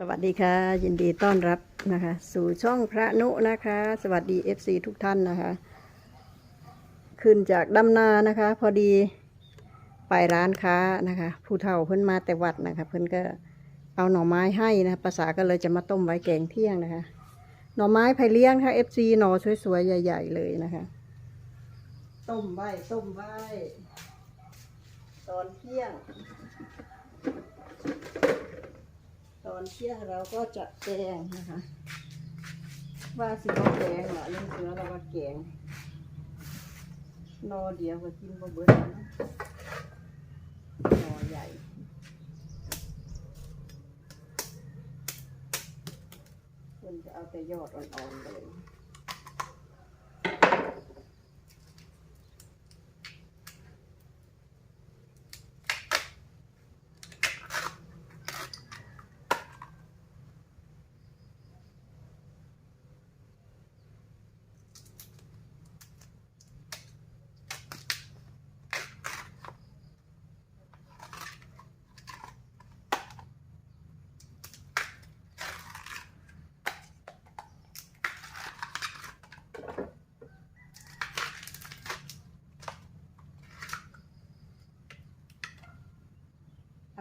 สวัสดีค่ะ ยินดีต้อนรับนะคะ สู่ช่องพระนุนะคะ สวัสดี FC ทุกท่านนะคะ ขึ้นจากดำนานะคะ พอดีไปร้านค้านะคะ ผู้เฒ่าเพิ่นมาแต่วัดนะคะ เพิ่นก็เอาหน่อไม้ให้นะภาษาก็เลยจะมาต้มไว้แกงเที่ยงนะคะ หน่อไม้ไผ่เลี้ยงค่ะ FC หน่อสวยๆ ใหญ่ ๆ เลยนะคะ ต้มไว้ต้มไว้ตอนเที่ยง ตอนเที่ยงเราก็จะแกงนะคะ ว่าสิบ่แกงเหรอยังเสือเราว่าแกงนอเดียวก็กินบ่เบิดแล้วนะนอใหญ่คุณจะเอาแต่ยอดอ่อนๆเลย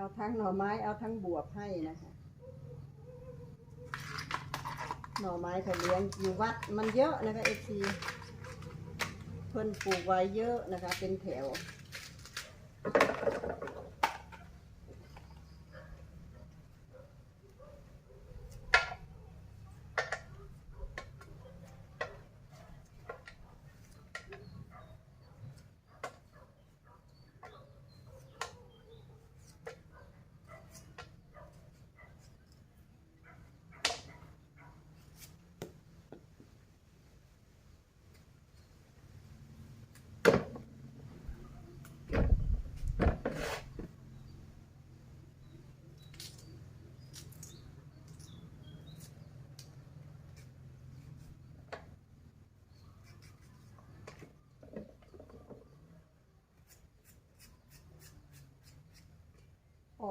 เอาทั้งหน่อไม้เอาทั้งบวบให้นะคะ หน่อไม้เขาเลี้ยงอยู่วัดมันเยอะนะคะเอซีเพิ่นปลูกไว้เยอะนะคะ เป็นแถว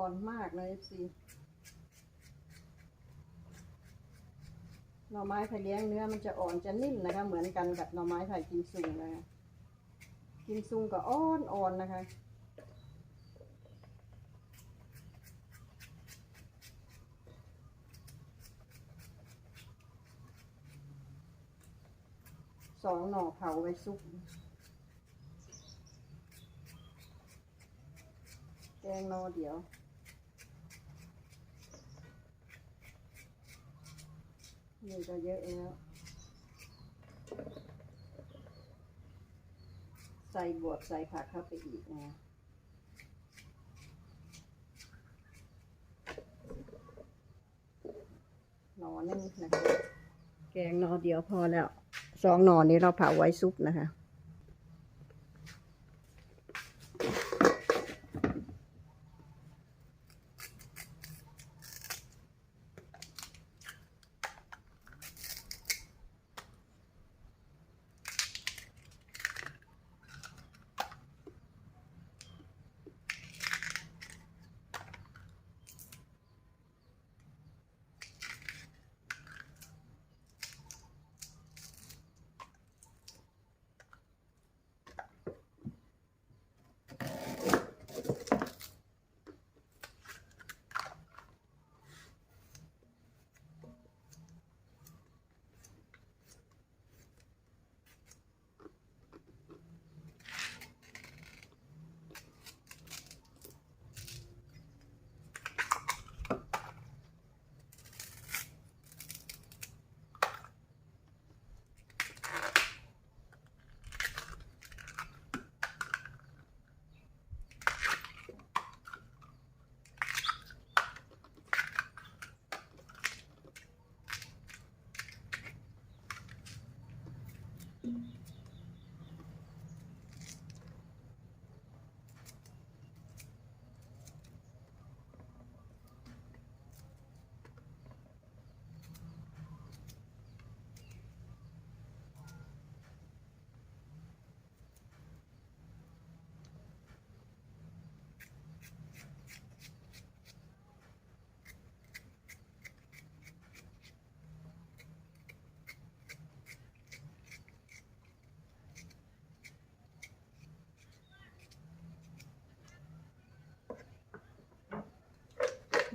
อ่อนมากเลยเอฟซีหน่อไม้ไผ่เลี้ยงเนื้อมันจะอ่อนจะนิ่มนะคะ เหมือนกันกับหน่อไม้ไผ่กิมซุงนะคะกิมซุงก็อ่อนอ่อนนะคะสองหน่อเผาไว้ซุปแกงนอเดี๋ยว นี่ก็เยอะแล้ว ใส่บวบใส่ผักเข้าไปอีกนะหนอนนึงนะคะ แกงหนอเดียวพอแล้ว สองหนอนนี้เราเผาไว้ซุปนะคะ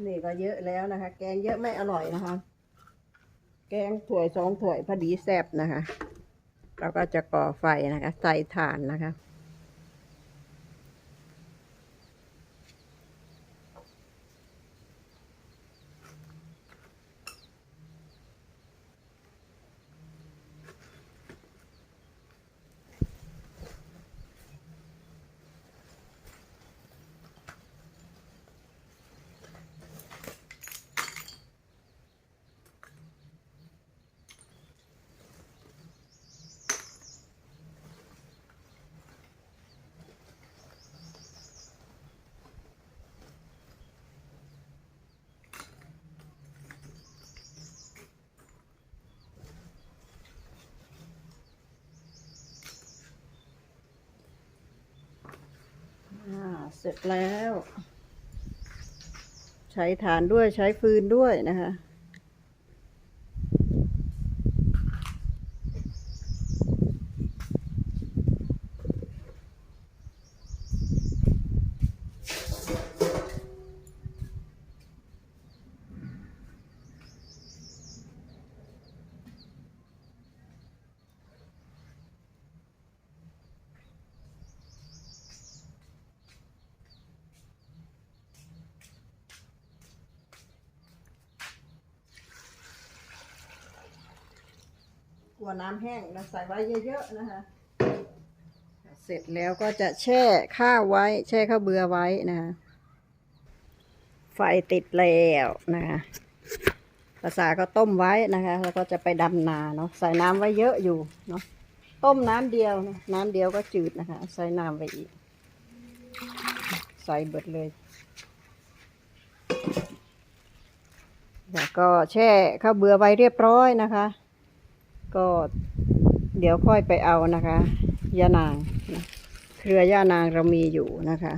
นี่ก็เยอะแล้วนะคะ แกงเยอะไม่อร่อยนะคะ แกงถ้วยสองถ้วยพอดีแซ่บนะคะ เราก็จะก่อไฟนะคะ ใส่ถ่านนะคะ อ่า เสร็จแล้ว ใช้ฐานด้วยใช้ฟืนด้วยนะคะ กลัวน้ำแห้งเราใส่ไว้เยอะๆนะคะเสร็จแล้วก็จะแช่ข้าวไว้ แช่ข้าวเบือไว้นะคะไฟติดแล้วนะคะภาษาก็ต้มไว้นะคะ แล้วก็จะไปดำนาเนาะใส่น้ำไว้เยอะอยู่เนาะต้มน้ำเดียวนะน้ำเดียวก็จืดนะคะ ใส่น้ำไปอีก ใส่เบิดเลย แล้วก็แช่ข้าวเบือไว้เรียบร้อยนะคะ ก็เดี๋ยวค่อยไปเอานะคะย่านางนะเครือย่านางเรามีอยู่นะคะ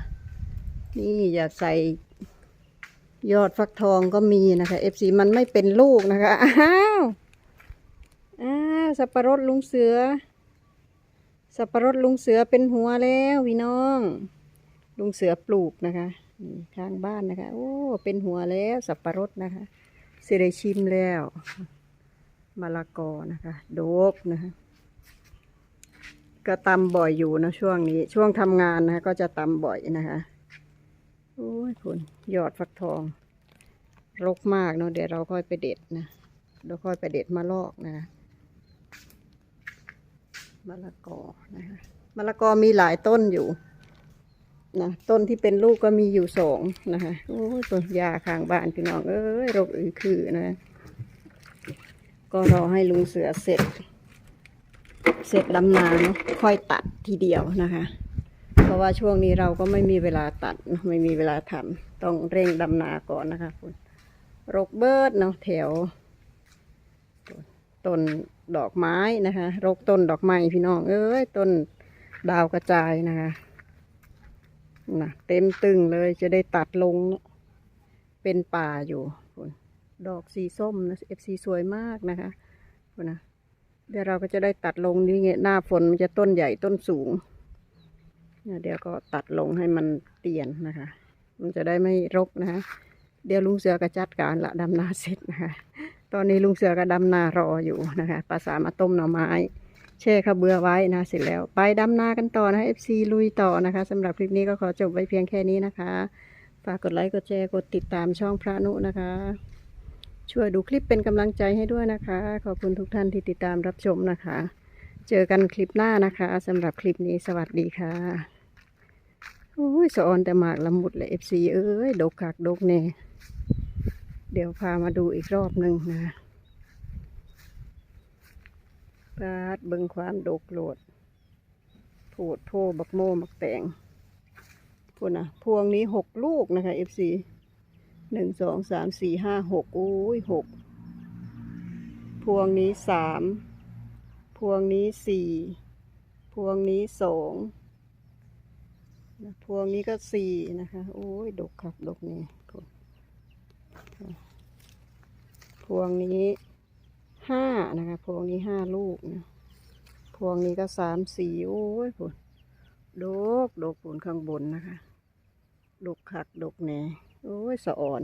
นี่อย่าใส่ยอดฟักทองก็มีนะคะ FC มันไม่เป็นลูกนะคะ อ้าว อ้าวสับปะรดลุงเสือ สับปะรดลุงเสือเป็นหัวแล้วพี่น้อง ลุงเสือปลูกนะคะข้างบ้านนะคะ โอ้ เป็นหัวแล้วสับปะรดนะคะเสิได้ชิมแล้ว มะละกอนะคะโดกนะคะก็ตำบ่อยอยู่นะช่วงนี้ ช่วงทำงานนะคะก็จะตำบ่อยนะคะโอ้ยคุณยอดฟักทอง รกมากเนาะเดี๋ยวเราค่อยไปเด็ดนะเดี๋ยวค่อยไปเด็ดมาลอกนะคะมะละกอนะคะมะละกอมีหลายต้นอยู่นะต้นที่เป็นลูกก็มีอยู่สองนะคะโอ้ยต้นยาข้างบ้านพี่น้องเอ้ยรกอือคือนะ ก็รอให้ลุงเสือเสร็จ เสร็จดำนาเนาะค่อยตัดทีเดียวนะคะ เพราะว่าช่วงนี้เราก็ไม่มีเวลาตัดไม่มีเวลาทำต้องเร่งดำนาก่อนนะคะคุณรกเบิดเนาะแถวต้นดอกไม้นะคะ รกต้นดอกไม้พี่น้อง เอ้ยต้นดาวกระจายนะคะนะเต็มตึงเลยจะได้ตัดลง เป็นป่าอยู่ ดอกสีส้มนะเอฟซีสวยมากนะคะนะเดี๋ยวเราก็จะได้ตัดลงนี่ไงหน้าฝนมันจะต้นใหญ่ต้นสูงเนี่ยเดี๋ยวก็ตัดลงให้มันเตียนนะคะ มันจะได้ไม่รกนะคะเดี๋ยวลุงเสือก็จัดการละดำนาเสร็จนะคะ ตอนนี้ลุงเสือก็ดำนารออยู่นะคะภาษามาต้มหน่อไม้แช่ข้าวเบื่อไว้นะเสร็จแล้ว ไปดำนากันต่อนะ FC ลุยต่อนะคะสำหรับคลิปนี้ก็ขอจบไว้เพียงแค่นี้นะคะ ฝากกดไลค์กดแชร์กดติดตามช่องพระนุนะคะ ช่วยดูคลิปเป็นกำลังใจให้ด้วยนะคะ ขอบคุณทุกท่านที่ติดตามรับชมนะคะ เจอกันคลิปหน้านะคะสำหรับคลิปนี้สวัสดีค่ะโอ้ยสะออนแต่หมากละมุดเลย FC เอ้ยดกคักดกแน่เดี๋ยวพามาดูอีกรอบหนึ่งนะปาดเบิงความดกโลดโผดโพบักโมบักแตงพวกนะพวงนี้หกลูกนะคะ FC หนึ่งสองสามสี่ห้าหกโอ้ยหกพวงนี้สามพวงนี้สี่พวงนี้สองพวงนี้ก็สี่นะคะ โอ้ยดกครับดกนี่พวงนี้ห้านะคะ พวงนี้ห้าลูกนะพวงนี้ก็สามสี่โอ้ยผลดกดกผลข้างบนนะคะ ดกคักดกแหน่ โอ้ยสะอ่อน